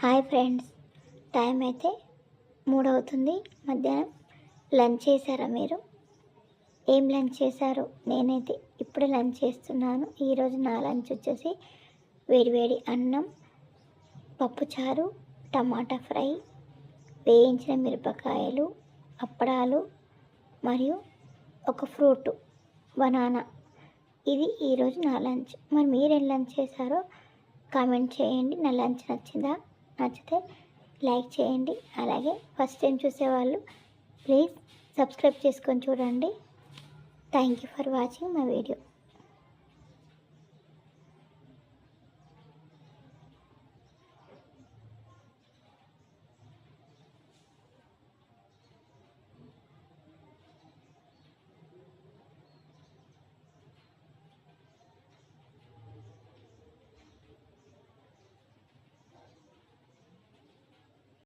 Hi friends. Time అయితే మూడవుతుంది. మధ్యాహ్నం lunch చేశారా మీరు? ఏం లంచ్ చేశారు? నేనైతే ఇప్పుడే లంచ్ చేస్తున్నాను. ఈరోజు నా లంచ్ వచ్చేసి వేడివేడి అన్నం పప్పుచారు టమాటా ఫ్రై వేయించిన మిరపకాయలు అప్పడాలు మరియు ఒక ఫ్రూట్ బనానా. ఇది ఈరోజు నా లంచ్. మరి మీరు ఏం లంచ్ చేశారో కామెంట్ చేయండి. నా లంచ్ నచ్చిందా? నచ్చితే లైక్ చేయండి. అలాగే ఫస్ట్ టైం చూసేవాళ్ళు ప్లీజ్ సబ్స్క్రైబ్ చేసుకొని చూడండి. Thank you for watching my video.